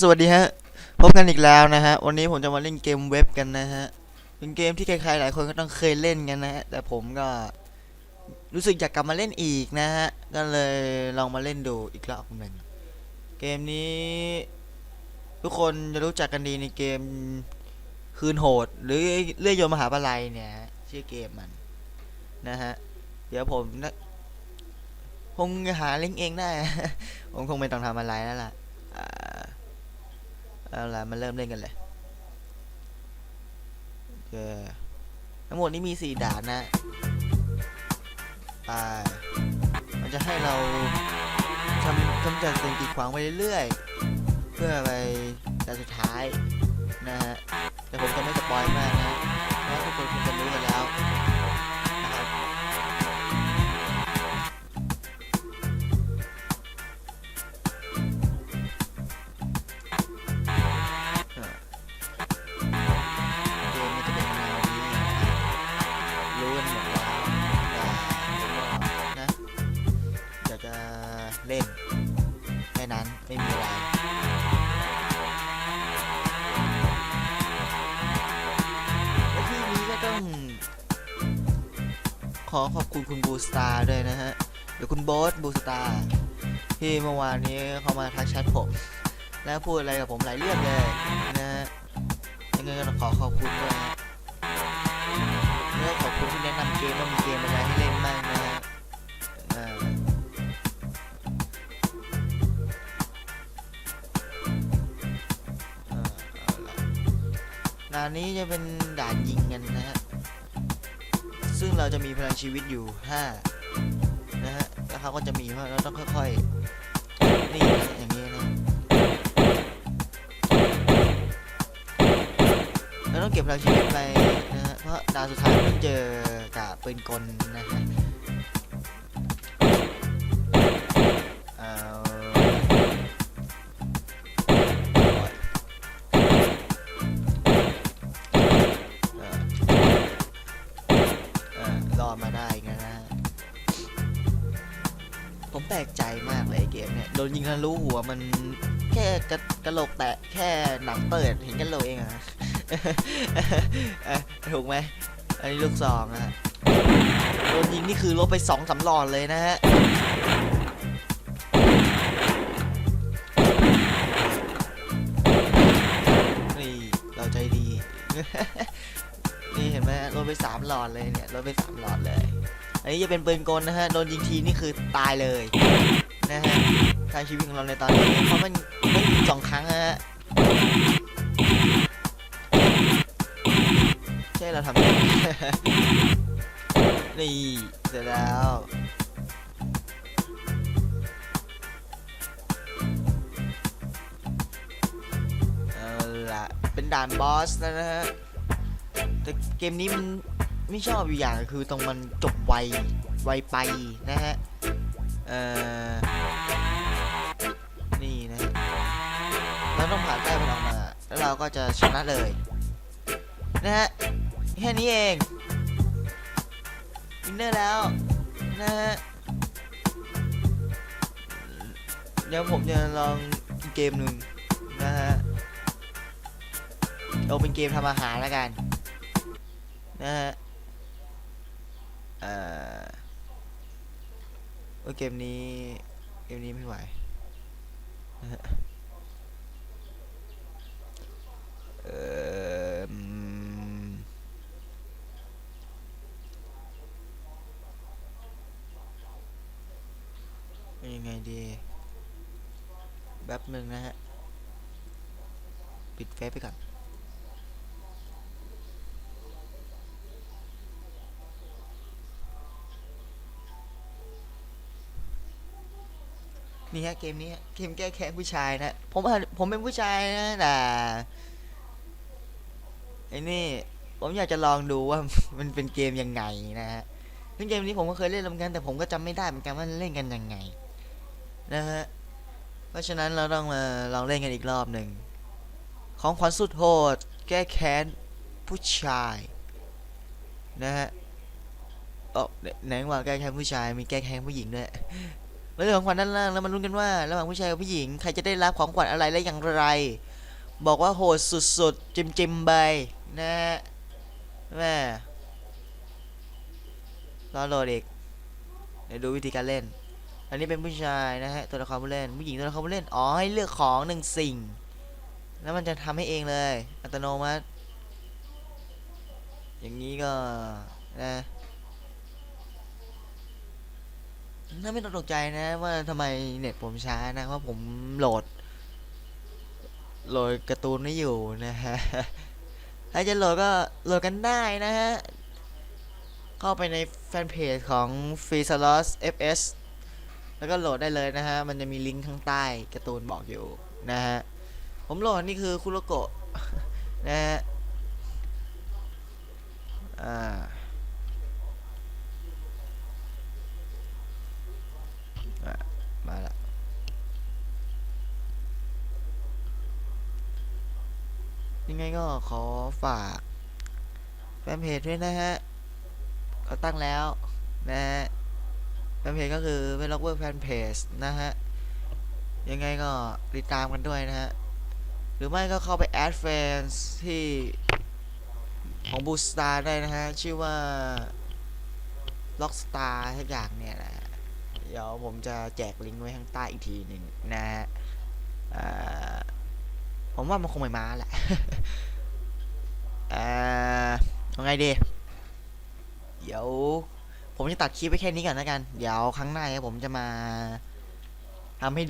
สวัสดีฮะ พบกันอีกแล้วนะฮะ วันนี้ผมจะมาเล่นเกมเว็บกันนะฮะ เป็นเกมที่ใครๆหลายคนก็ต้องเคยเล่นกันนะฮะ แต่ผมก็รู้สึกอยากกลับมาเล่นอีกนะฮะ ก็เลยลองมาเล่นดูอีกรอบหนึ่งเกมนี้ ทุกคนจะรู้จักกันดีในเกมคืนโหด หรือเลื่อยยนมหาปลัยเนี่ยฮะชื่อเกมมันนะฮะ เดี๋ยวผมคงหาลิงก์เองได้ ผมคงไม่ต้องทำอะไรแล้วล่ะ เอาละมาเริ่มเล่นกันเลยโอเคทั้งหมดนี้มีสี่ด่านนะไปมันจะให้เราทำกำจัดสิ่งกีดขวางไปเรื่อยๆ เพื่อไปด่านสุดท้ายนะฮะแต่ผมจะไม่สปอยมากนะเพราะทุกคนคงจะรู้กันแล้ว อขอบคุณคุณบูสตาร์ด้วยนะฮะหรือคุณโบ๊ทบูสตาร์ที่เมื่อวานนี้เข้ามาทักแชทผม แล้วพูดอะไรกับผมหลายเรื่องเลยนะฮะยังไงก็ต้องขอขอบคุณด้วยแล้วขอบคุณที่แนะนำเกมว่ามีเกมอะไรให้เล่นบ้างนะฮะอ่าอ่าเอาล่ะด่านนี้จะเป็นด่านยิงกันนะฮะ ซึ่งเราจะมีพลังชีวิตอยู่ 5 นะฮะแล้วเขาก็จะมีว่าเราต้องค่อยๆ นี่อย่างนี้นะเราต้องเก็บพลังชีวิตไปนะฮะ เพราะดาวสุดท้ายต้องเจอกับปืนกลนะฮะ มาได้นะฮะผมแปลกใจมากเลยเกมเนี่ยโดนยิงทะลุหัวมันแค่กระกระโหลกแตะแค่หนังเปิดเห็นกระโหลกเองอะถูกไหมอันนี้ลูกซองนะฮะโดนยิงนี่คือลบไปสองสามหลอดเลยนะฮะนี่เราใจดี นี่เห็นไหมลดไปสามหลอดเลยเนี่ยลดไปสามหลอดเลย อันนี้จะเป็นปืนกลนะฮะ โดนยิงทีนี่คือตายเลยนะฮะทางชีวิตของเราในตอนนี้เพราะมันมันยิงสองครั้งนะฮะใช่เราทำนี่เสร็จแล้วเอาละเป็นด่านบอสนะฮะ แต่เกมนี้มันไม่ชอบอยู่อย่างคือตรงมันจบไว ไวไปนะฮะ เอ่อ นี่นะฮะเราต้องผ่านแต้มมันออกมา แล้วเราก็จะชนะเลย นะฮะ แค่นี้เองวินเนอร์แล้ว นะฮะ เดี๋ยวผมจะลองเกมหนึ่งนะฮะเอาเป็นเกมทำอาหารแล้วกัน นะฮะเอ่อเกมนี้เกมนี้ไม่ไหวนะฮะเออยังไงดีแป๊บหนึ่งนะฮะ ปิดเฟซไปก่อน นี่ฮะเกมนี้เกมแก้แค้นผู้ชายนะผมผมเป็นผู้ชายนะแต่ไอ้นี่ผมอยากจะลองดูว่ามันเป็นเกมยังไงนะฮะซึ่งเกมนี้ผมก็เคยเล่นเหมือนกันแต่ผมก็จำไม่ได้เหมือนกันว่าเล่นกันยังไงนะฮะเพราะฉะนั้นเราต้องมาลองเล่นกันอีกรอบหนึ่งของขวัญสุดโหด แก้แค้นผู้ชายนะฮะเอ๋อไหนว่าแก้แค้นผู้ชายมีแก้แค้นผู้หญิงด้วย แล้วเรื่องของขวัญด้านล่างแล้วมันลุ้นกันว่าระหว่างผู้ชายกับผู้หญิงใครจะได้รับของขวัญอะไรและอย่างไร บอกว่าโหดสุดๆจิมจิมไปนะฮะแม่รอโหลดอีกเดี๋ยวดูวิธีการเล่น อันนี้เป็นผู้ชายนะฮะตัวละครผู้เล่น ผู้หญิงตัวละครผู้เล่น อ๋อให้เลือกของหนึ่งสิ่ง แล้วมันจะทำให้เองเลย อัตโนมัติ อย่างนี้ก็นะ น่าไม่ต้องตกใจนะ ว่าทำไมเน็ตผมช้านะเพราะผมโหลด โหลดการ์ตูนไม่อยู่นะฮะถ้าจะโหลดก็โหลดกันได้นะฮะเข้าไปในแฟนเพจของ Free s l o t FS แล้วก็โหลดได้เลยนะฮะ มันจะมีลิงก์ข้างใต้การ์ตูนบอกอยู่นะฮะ ผมโหลดนี่คือคุโรโกะนะฮะ อ่า อะมาละ ยังไงก็ขอฝากแฟนเพจด้วยนะฮะก็ตั้งแล้วนะฮะแฟนเพจก็คือเป็นล็อกเวอร์แฟนเพจนะฮะ ยังไงก็ติดตามกันด้วยนะฮะ หรือไม่ก็เข้าไปแอดแฟนที่ของบูสตาร์ได้นะฮะ ชื่อว่าล็อกสตาร์ทุกอย่างเนี่ยนะฮะเดี๋ยวผมจะแจกลิงก์ไว้ข้างใต้อีกทีหนึ่งนะฮะอ่า ผมว่ามันคงไม่มาแหละเอ่าเอาไงดีเดี๋ยว ผมจะตัดคลิปไว้แค่นี้ก่อนแล้วกัน เดี๋ยวครั้งหน้าผมจะมาทำให้ดู